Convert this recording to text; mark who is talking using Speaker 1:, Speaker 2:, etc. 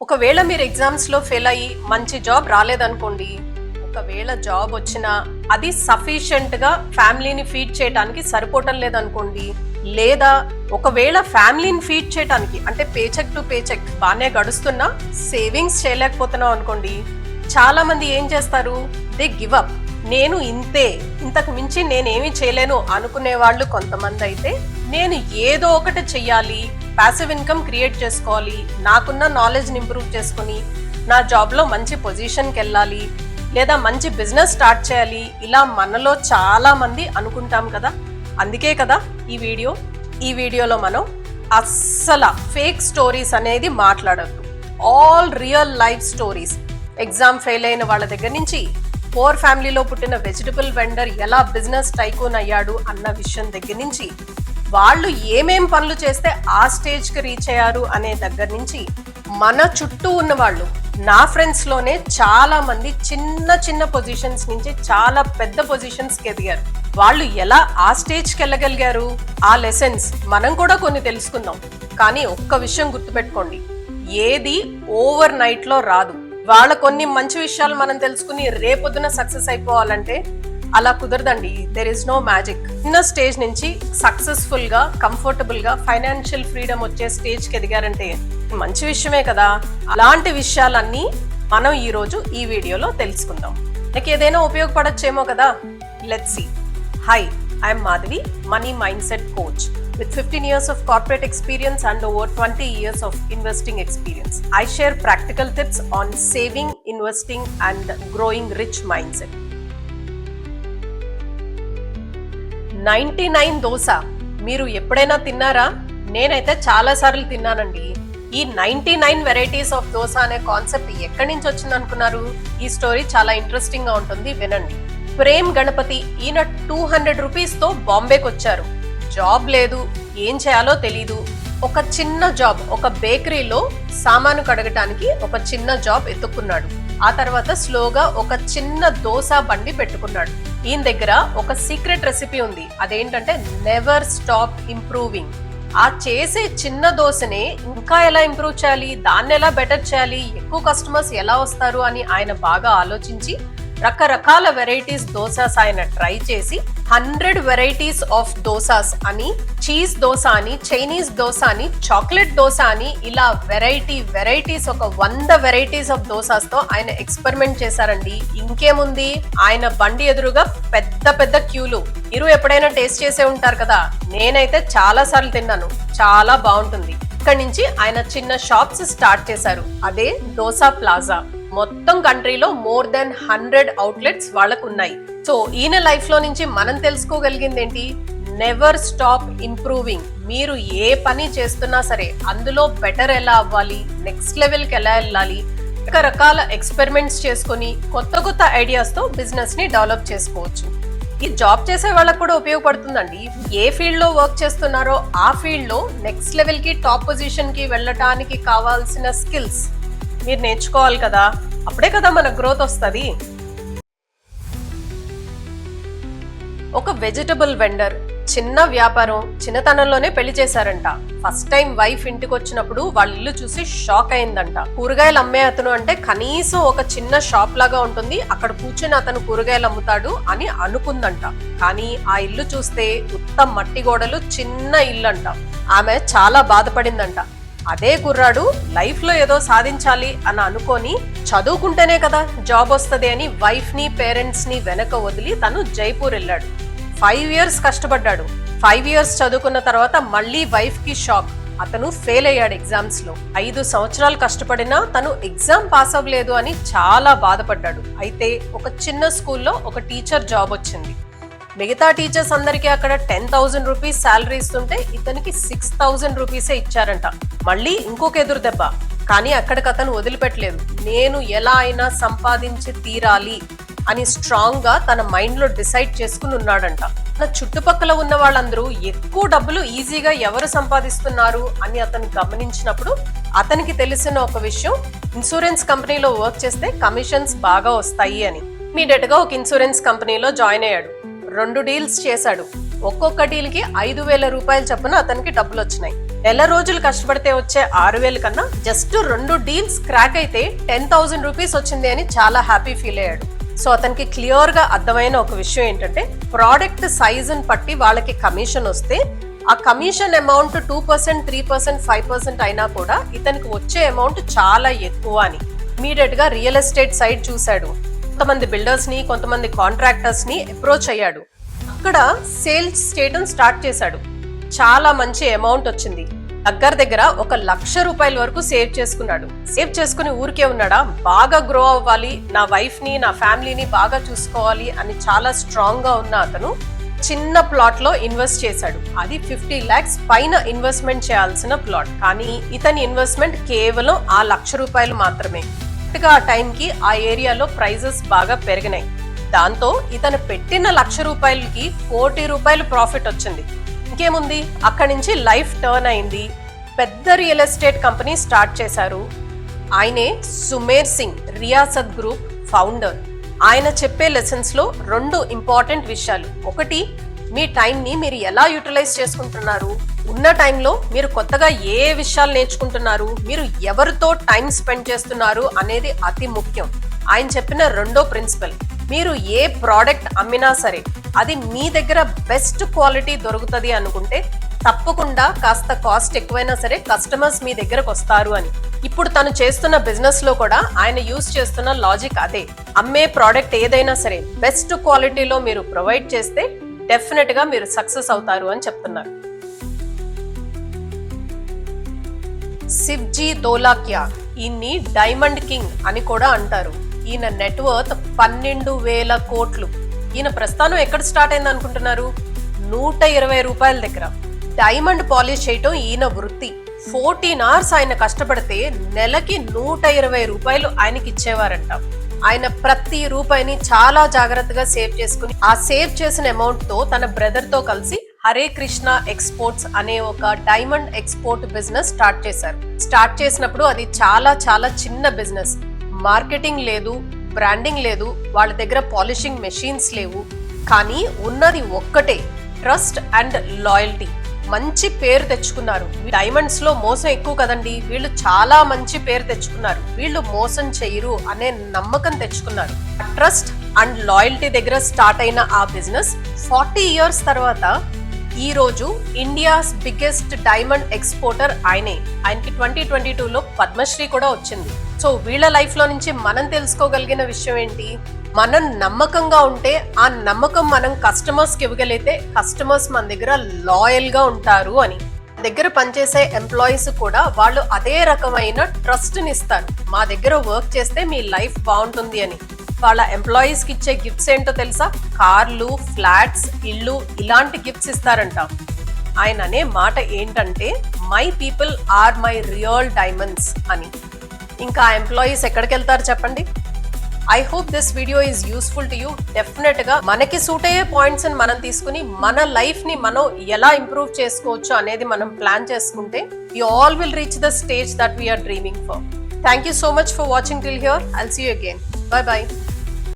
Speaker 1: ఒకవేళ మీరు ఎగ్జామ్స్లో ఫెయిల్ అయ్యి మంచి జాబ్ రాలేదనుకోండి ఒకవేళ జాబ్ వచ్చినా అది సఫిషియెంట్గా ఫ్యామిలీని ఫీడ్ చేయడానికి సరిపోవటం లేదనుకోండి లేదా ఒకవేళ ఫ్యామిలీని ఫీడ్ చేయడానికి అంటే పేచెక్ టు పేచెక్ బాగానే గడుస్తున్నా సేవింగ్స్ చేయలేకపోతున్నాం అనుకోండి చాలామంది ఏం చేస్తారు? దే గివ్ అప్ నేను ఇంతే. ఇంతకు మించి నేనేమి చేయలేను అనుకునే వాళ్ళు కొంతమంది అయితే నేను ఏదో ఒకటి చెయ్యాలి ప్యాసివ్ ఇన్కమ్ క్రియేట్ చేసుకోవాలి. నాకున్న నాలెడ్జ్ని ఇంప్రూవ్ చేసుకుని నా జాబ్లో మంచి పొజిషన్కి వెళ్ళాలి లేదా మంచి బిజినెస్ స్టార్ట్ చేయాలి ఇలా మనలో చాలామంది అనుకుంటాం కదా. అందుకే కదా ఈ వీడియో. ఈ వీడియోలో మనం అస్సలు ఫేక్ స్టోరీస్ అనేది మాట్లాడద్దు. All real life stories exam fail అయిన వాళ్ళ దగ్గర నుంచి పోర్ ఫ్యామిలీలో పుట్టిన వెజిటబుల్ వెండర్ ఎలా బిజినెస్ టైకోన్ అయ్యాడు అన్న విషయం దగ్గర నుంచి వాళ్ళు ఏమేం పనులు చేస్తే ఆ స్టేజ్కి రీచ్ అయ్యారు అనే దగ్గర నుంచి మన చుట్టూ ఉన్న వాళ్ళు నా ఫ్రెండ్స్లోనే చాలా మంది చిన్న చిన్న పొజిషన్స్ నుంచి చాలా పెద్ద పొజిషన్స్కి ఎదిగారు. వాళ్ళు ఎలా ఆ స్టేజ్కి వెళ్ళగలిగారు? ఆ లెసన్స్ మనం కూడా కొన్ని తెలుసుకుందాం. కానీ ఒక్క విషయం గుర్తుపెట్టుకోండి. ఏది ఓవర్ నైట్లో రాదు. వాళ్ళ కొన్ని మంచి విషయాలు మనం తెలుసుకుని రేపొద్దున సక్సెస్ అయిపోవాలంటే అలా కుదరదండి. దెర్ ఇస్ నో మ్యాజిక్ చిన్న స్టేజ్ నుంచి సక్సెస్ఫుల్గా కంఫర్టబుల్గా ఫైనాన్షియల్ ఫ్రీడమ్ వచ్చే స్టేజ్కి ఎదిగారంటే మంచి విషయమే కదా. అలాంటి విషయాలన్నీ మనం ఈ రోజు ఈ వీడియోలో తెలుసుకుందాం. నాకు ఏదైనా ఉపయోగపడచ్చేమో కదా? Let see hi I'm Madhavi money mindset coach with 15 years of corporate experience and over 20 years of investing experience. I share practical tips on saving, investing, and growing rich mindset. Ninety nine dosa. మీరు ఎప్పుడైనా తిన్నారా? నేనైతే చాలా సార్లు తిన్నానండి. ఈ ninety nine varieties of dosa అనే concept ఎక్కడి నుంచి వచ్చింది అనుకున్నారు ఈ స్టోరీ చాలా ఇంట్రెస్టింగ్గా ఉంటుంది వినండి. ప్రేమ్ గణపతి ఈయన టూ హండ్రెడ్ రూపీస్తో బాంబేకి వచ్చారు. జాబ్ లేదు ఏం చేయాలో తెలీదు. ఒక చిన్న జాబ్ ఒక బేకరీలో సామాను కడగటానికి ఒక చిన్న జాబ్ ఎత్తుక్కున్నాడు. ఆ తర్వాత స్లోగా ఒక చిన్న దోశ బండి పెట్టుకున్నాడు. ఈయన దగ్గర ఒక సీక్రెట్ రెసిపీ ఉంది. అదేంటంటే నెవర్ స్టాప్ ఇంప్రూవింగ్ ఆ చేసే చిన్న దోశనే ఇంకా ఎలా ఇంప్రూవ్ చేయాలి? దాన్ని ఎలా బెటర్ చేయాలి? ఎక్కువ కస్టమర్స్ ఎలా వస్తారు? అని ఆయన బాగా ఆలోచించి రకరకాల వెరైటీస్ దోసాస్ ఆయన ట్రై చేసి హండ్రెడ్ వెరైటీస్ ఆఫ్ దోసాస్ అని చీజ్ దోశ అని చైనీస్ దోశ అని చాక్లెట్ దోశ అని ఇలా వెరైటీ వెరైటీస్ ఒక వంద వెరైటీస్ ఆఫ్ దోసాస్తో ఆయన ఎక్స్పెరిమెంట్ చేశారండి. ఇంకేముంది? ఆయన బండి ఎదురుగా పెద్ద పెద్ద క్యూలు. మీరు ఎప్పుడైనా టేస్ట్ చేసే ఉంటారు కదా? నేనైతే చాలా సార్లు తిన్నాను. చాలా బాగుంటుంది. ఇక్కడ నుంచి ఆయన చిన్న షాప్స్ స్టార్ట్ చేశారు. అదే దోసా ప్లాజా. మొత్తం కంట్రీలో మోర్ దెన్ హండ్రెడ్ అవుట్లెట్స్ వాళ్ళకు ఉన్నాయి. సో ఈయన లైఫ్లో నుంచి మనం తెలుసుకోగలిగింది ఏంటి నెవర్ స్టాప్ ఇంప్రూవింగ్ మీరు ఏ పని చేస్తున్నా సరే అందులో బెటర్ ఎలా అవ్వాలి? నెక్స్ట్ లెవెల్కి ఎలా వెళ్ళాలి? రకరకాల ఎక్స్పెరిమెంట్స్ చేసుకొని కొత్త కొత్త ఐడియాస్తో బిజినెస్ని డెవలప్ చేసుకోవచ్చు. ఈ జాబ్ చేసే వాళ్ళకు కూడా ఉపయోగపడుతుందండి. ఏ ఫీల్డ్లో వర్క్ చేస్తున్నారో ఆ ఫీల్డ్లో నెక్స్ట్ లెవెల్కి టాప్ పొజిషన్కి వెళ్ళటానికి కావాల్సిన స్కిల్స్ మీరు నేర్చుకోవాలి కదా? అప్పుడే కదా మన గ్రోత్ వస్తుంది. ఒక వెజిటబుల్ వెండర్ చిన్న వ్యాపారం చిన్నతనంలోనే పెళ్ళి చేశారంట. ఫస్ట్ టైం వైఫ్ ఇంటికి వచ్చినప్పుడు వాళ్ళ ఇల్లు చూసి షాక్ అయిందంట. కూరగాయలు అమ్మే అతను అంటే కనీసం ఒక చిన్న షాప్ లాగా ఉంటుంది. అక్కడ కూర్చుని అతను కూరగాయలు అమ్ముతాడు అని అనుకుందంట. కానీ ఆ ఇల్లు చూస్తే ఉత్తమ మట్టి గోడలు చిన్న ఇల్లు అంట ఆమె చాలా బాధపడిందంట. అదే కుర్రాడు లైఫ్లో ఏదో సాధించాలి అని అనుకొని చదువుకుంటేనే కదా జాబ్ వస్తుంది అని వైఫ్ని పేరెంట్స్ని వెనక వదిలి తను జైపూర్ వెళ్ళాడు. ఫైవ్ ఇయర్స్ కష్టపడ్డాడు. ఫైవ్ ఇయర్స్ చదువుకున్న తర్వాత మళ్ళీ వైఫ్కి షాక్. అతను ఫెయిల్ అయ్యాడు ఎగ్జామ్స్లో. ఐదు సంవత్సరాలు కష్టపడినా తను ఎగ్జామ్ పాస్ అవ్వలేదు అని చాలా బాధపడ్డాడు. అయితే ఒక చిన్న స్కూల్లో ఒక టీచర్ జాబ్ వచ్చింది. మిగతా టీచర్స్ అందరికీ అక్కడ టెన్ థౌసండ్ రూపీస్ శాలరీ ఇస్తుంటే ఇతనికి సిక్స్ థౌసండ్ రూపీసే ఇచ్చారంట. మళ్ళీ ఇంకొక ఎదురు దెబ్బ. కానీ అక్కడికి అతను వదిలిపెట్టలేదు. నేను ఎలా అయినా సంపాదించి తీరాలి. అని స్ట్రాంగ్గా తన మైండ్లో డిసైడ్ చేసుకుని ఉన్నాడంట. తన చుట్టుపక్కల ఉన్న వాళ్ళందరూ ఎక్కువ డబ్బులు ఈజీగా ఎవరు సంపాదిస్తున్నారు అని అతను గమనించినప్పుడు అతనికి తెలిసిన ఒక విషయం ఇన్సూరెన్స్ కంపెనీలో వర్క్ చేస్తే కమిషన్స్ బాగా వస్తాయి అని. ఇమీడియట్గా ఒక ఇన్సూరెన్స్ కంపెనీలో జాయిన్ అయ్యాడు. రెండు డీల్స్ చేశాడు. ఒక్కొక్క డీల్కి ఐదు వేల రూపాయలు చొప్పున అతనికి డబ్బులు వచ్చినాయి. నెల రోజులు కష్టపడితే వచ్చే ఆరు వేలు కన్నా జస్ట్ రెండు డీల్స్ క్రాక్ అయితే టెన్ థౌసండ్ రూపీస్ వచ్చింది అని చాలా హ్యాపీ ఫీల్ అయ్యాడు. సో అతనికి క్లియర్గా అర్థమైన ఒక విషయం ఏంటంటే ప్రోడక్ట్ సైజుని బట్టి వాళ్ళకి కమిషన్ వస్తే ఆ commission amount two percent three percent five percent అయినా కూడా ఇతనికి వచ్చే అమౌంట్ చాలా ఎక్కువ అని. ఇమీడియట్గా రియల్ ఎస్టేట్ సైడ్ చూశాడు. కొంతమంది బిల్డర్స్ని కొంతమంది కాంట్రాక్టర్స్ని అప్రోచ్ అయ్యాడు. అక్కడ సేల్స్ చేయడం స్టార్ట్ చేశాడు. చాలా మంచి అమౌంట్ వచ్చింది. దగ్గర దగ్గర ఒక లక్ష రూపాయల వరకు సేవ్ చేసుకున్నాడు. సేవ్ చేసుకుని ఊరికే ఉన్నాడా? బాగా గ్రో అవ్వాలి నా వైఫ్ని నా ఫ్యామిలీని బాగా చూసుకోవాలి అని చాలా స్ట్రాంగ్గా ఉన్న అతను చిన్న ప్లాట్లో ఇన్వెస్ట్ చేశాడు. అది ఫిఫ్టీ ల్యాక్స్ పైన ఇన్వెస్ట్మెంట్ చేయాల్సిన ప్లాట్ కానీ ఇతని ఇన్వెస్ట్మెంట్ కేవలం ఆ లక్ష రూపాయలు మాత్రమే. ఆ టైంకి ఆ ఏరియాలో ప్రైజెస్ బాగా పెరిగినాయి. దాంతో ఇతను పెట్టిన లక్ష రూపాయలకి కోటి రూపాయలు ప్రాఫిట్ వచ్చింది. ఇంకేముంది? అక్కడి నుంచి లైఫ్ టర్న్ అయింది. పెద్ద రియల్ ఎస్టేట్ కంపెనీ స్టార్ట్ చేశారు. ఆయనే సుమేర్ సింగ్ రియాసత్ గ్రూప్ ఫౌండర్. ఆయన చెప్పే లెసన్స్లో రెండు ఇంపార్టెంట్ విషయాలు. ఒకటి మీ టైంని మీరు ఎలా యూటిలైజ్ చేసుకుంటున్నారు? ఉన్న టైంలో మీరు కొత్తగా ఏ విషయాలు నేర్చుకుంటున్నారు? మీరు ఎవరితో టైం స్పెండ్ చేస్తున్నారు అనేది అతి ముఖ్యం. ఆయన చెప్పిన రెండో ప్రిన్సిపల్ మీరు ఏ ప్రోడక్ట్ అమ్మినా సరే అది మీ దగ్గర బెస్ట్ క్వాలిటీ దొరుకుతుంది అనుకుంటే తప్పకుండా కాస్త కాస్ట్ ఎక్కువైనా సరే కస్టమర్స్ మీ దగ్గరకు వస్తారు అని. ఇప్పుడు తను చేస్తున్న బిజినెస్లో కూడా ఆయన యూస్ చేస్తున్న లాజిక్ అదే. అమ్మే ప్రోడక్ట్ ఏదైనా సరే బెస్ట్ క్వాలిటీలో మీరు ప్రొవైడ్ చేస్తే డెఫినెట్గా మీరు సక్సెస్ అవుతారు అని చెప్తున్నారు. శివ్జీ దోలాక్యా ఈయన్ని డైమండ్ కింగ్ అని కూడా అంటారు. ఈయన నెట్వర్త్ పన్నెండు వేల కోట్లు. ఈయన ప్రస్థానం ఎక్కడ స్టార్ట్ అయింది అనుకుంటున్నారు? నూట ఇరవై రూపాయల దగ్గర. డైమండ్ పాలిష్ చేయటం ఈయన వృత్తి. ఫోర్టీన్ అవర్స్ ఆయన కష్టపడితే నెలకి నూట ఇరవై రూపాయలు ఆయనకి ఇచ్చేవారంట. ఆయన ప్రతి రూపాయిని చాలా జాగ్రత్తగా సేవ్ చేసుకుని ఆ సేవ్ చేసిన అమౌంట్తో తన బ్రదర్తో కలిసి హరే కృష్ణ ఎక్స్పోర్ట్స్ అనే ఒక డైమండ్ ఎక్స్పోర్ట్ బిజినెస్ స్టార్ట్ చేశారు. స్టార్ట్ చేసినప్పుడు అది చాలా చాలా చిన్న బిజినెస్. మార్కెటింగ్ లేదు బ్రాండింగ్ లేదు వాళ్ళ దగ్గర పాలిషింగ్ మెషిన్స్ లేవు కానీ ఉన్నది ఒక్కటే ట్రస్ట్ అండ్ లాయల్టీ. మంచి పేరు తెచ్చుకున్నారు. డైమండ్స్లో మోసం ఎక్కువ కదండి వీళ్ళు చాలా మంచి పేరు తెచ్చుకున్నారు. వీళ్ళు మోసం చేయరు అనే నమ్మకం తెచ్చుకున్నారు. ట్రస్ట్ అండ్ లాయల్టీ దగ్గర స్టార్ట్ అయిన ఆ బిజినెస్ ఫార్టీ ఇయర్స్ తర్వాత ఈ రోజు ఇండియాస్ బిగ్గెస్ట్ డైమండ్ ఎక్స్పోర్టర్ ఆయనే. ఆయనకి ట్వంటీ ట్వంటీ టూలో పద్మశ్రీ కూడా వచ్చింది. సో వీళ్ళ లైఫ్లో నుంచి మనం తెలుసుకోగలిగిన విషయం ఏంటి? మనం నమ్మకంగా ఉంటే ఆ నమ్మకం మనం కస్టమర్స్కి ఇవ్వగలిగితే కస్టమర్స్ మన దగ్గర లాయల్గా ఉంటారు అని. దగ్గర పనిచేసే ఎంప్లాయీస్ కూడా వాళ్ళు అదే రకమైన ట్రస్ట్ని ఇస్తారు. మా దగ్గర వర్క్ చేస్తే మీ లైఫ్ బాగుంటుంది అని. వాళ్ళ ఎంప్లాయీస్కి ఇచ్చే గిఫ్ట్స్ ఏంటో తెలుసా? కార్లు ఫ్లాట్స్ ఇళ్ళు ఇలాంటి గిఫ్ట్స్ ఇస్తారంట. ఆయన అనే మాట ఏంటంటే my people are my real diamonds అని. ఇంకా ఎంప్లాయీస్ ఎక్కడికి వెళ్తారు చెప్పండి? I hope this video is useful to you డెఫినెట్గా మనకి సూట్ అయ్యే పాయింట్స్ మనం తీసుకుని మన లైఫ్ని మనం ఎలా ఇంప్రూవ్ చేసుకోవచ్చు అనేది మనం ప్లాన్ చేసుకుంటే you all will reach the stage that we're dreaming for thank you so much for watching till here I'll see you again bye bye